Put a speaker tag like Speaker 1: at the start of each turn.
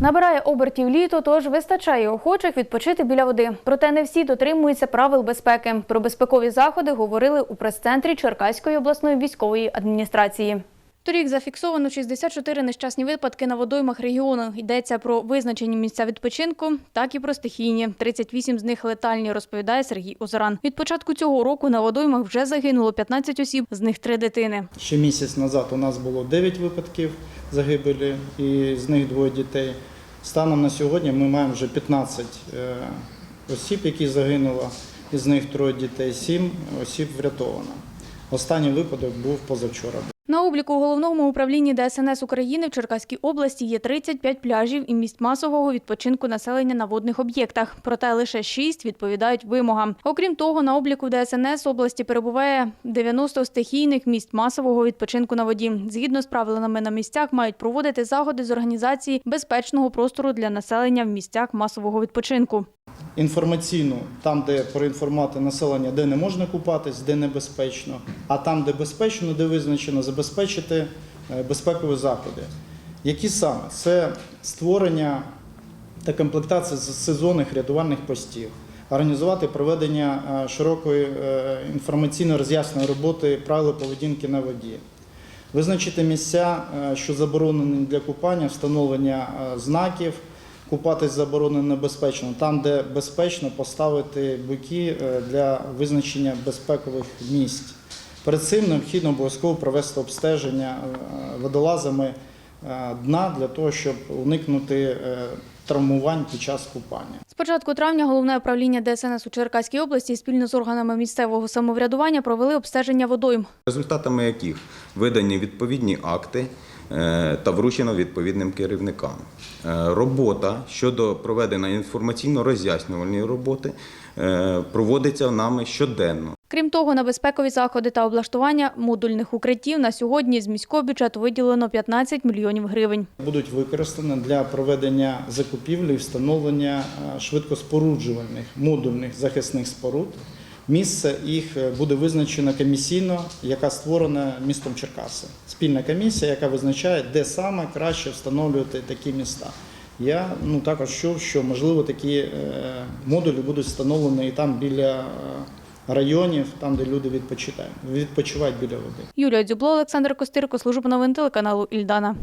Speaker 1: Набирає обертів літо, тож вистачає охочих відпочити біля води. Проте не всі дотримуються правил безпеки. Про безпекові заходи говорили у прес-центрі Черкаської обласної військової адміністрації. Торік зафіксовано 64 нещасні випадки на водоймах регіону. Йдеться про визначені місця відпочинку, так і про стихійні. 38 з них летальні, розповідає Сергій Озаран. Від початку цього року на водоймах вже загинуло 15 осіб, з них три дитини.
Speaker 2: Ще місяць назад у нас було 9 випадків загибелі, і з них двоє дітей. Станом на сьогодні ми маємо вже 15 е, осіб, які загинули, із них троє дітей, 7 осіб врятовано. Останній випадок був позавчора.
Speaker 1: На обліку у головному управлінні ДСНС України в Черкаській області є 35 пляжів і місць масового відпочинку населення на водних об'єктах. Проте лише 6 відповідають вимогам. Окрім того, на обліку ДСНС області перебуває 90 стихійних місць масового відпочинку на воді. Згідно з правилами на місцях мають проводити заходи з організації безпечного простору для населення в місцях масового відпочинку.
Speaker 2: Інформаційно, там, де проінформувати населення, де не можна купатись, де небезпечно, а там, де безпечно, де визначено, забезпечити е, безпекові заходи. Які саме? Це створення та комплектація сезонних рятувальних постів, організувати проведення е, широкої е, інформаційно-роз'ясної роботи правил поведінки на воді, визначити місця, що заборонені для купання, встановлення знаків. Купатись заборонено небезпечно. Там, де безпечно, поставити буки для визначення безпекових місць. Перед цим необхідно обов'язково провести обстеження е, водолазами е, дна для того, щоб уникнути е, травмувань під час купання.
Speaker 1: З початку травня головне управління ДСНС у Черкаській області спільно з органами місцевого самоврядування провели обстеження водойм.
Speaker 3: результатами яких видані відповідні акти та вручено відповідним керівникам. Робота щодо проведення інформаційно-роз'яснювальної роботи е, проводиться нами щоденно.
Speaker 1: Крім того, на безпекові заходи та облаштування модульних укриттів на сьогодні з міського бюджету виділено 15 мільйонів гривень.
Speaker 2: Будуть використані для проведення закупівлі і встановлення е, швидкоспоруджувальних модульних захисних споруд. Місце їх е, буде визначено комісійно, яка створена містом Черкаси. Спільна комісія, яка визначає, де саме краще встановлювати такі міста. Я ну також чув, що можливо такі е, модулі будуть встановлені і там біля районів, там де люди відпочивають, біля води.
Speaker 1: Юлія Дзюбло, Олександр Костирко, служба новин телеканалу Ільдана.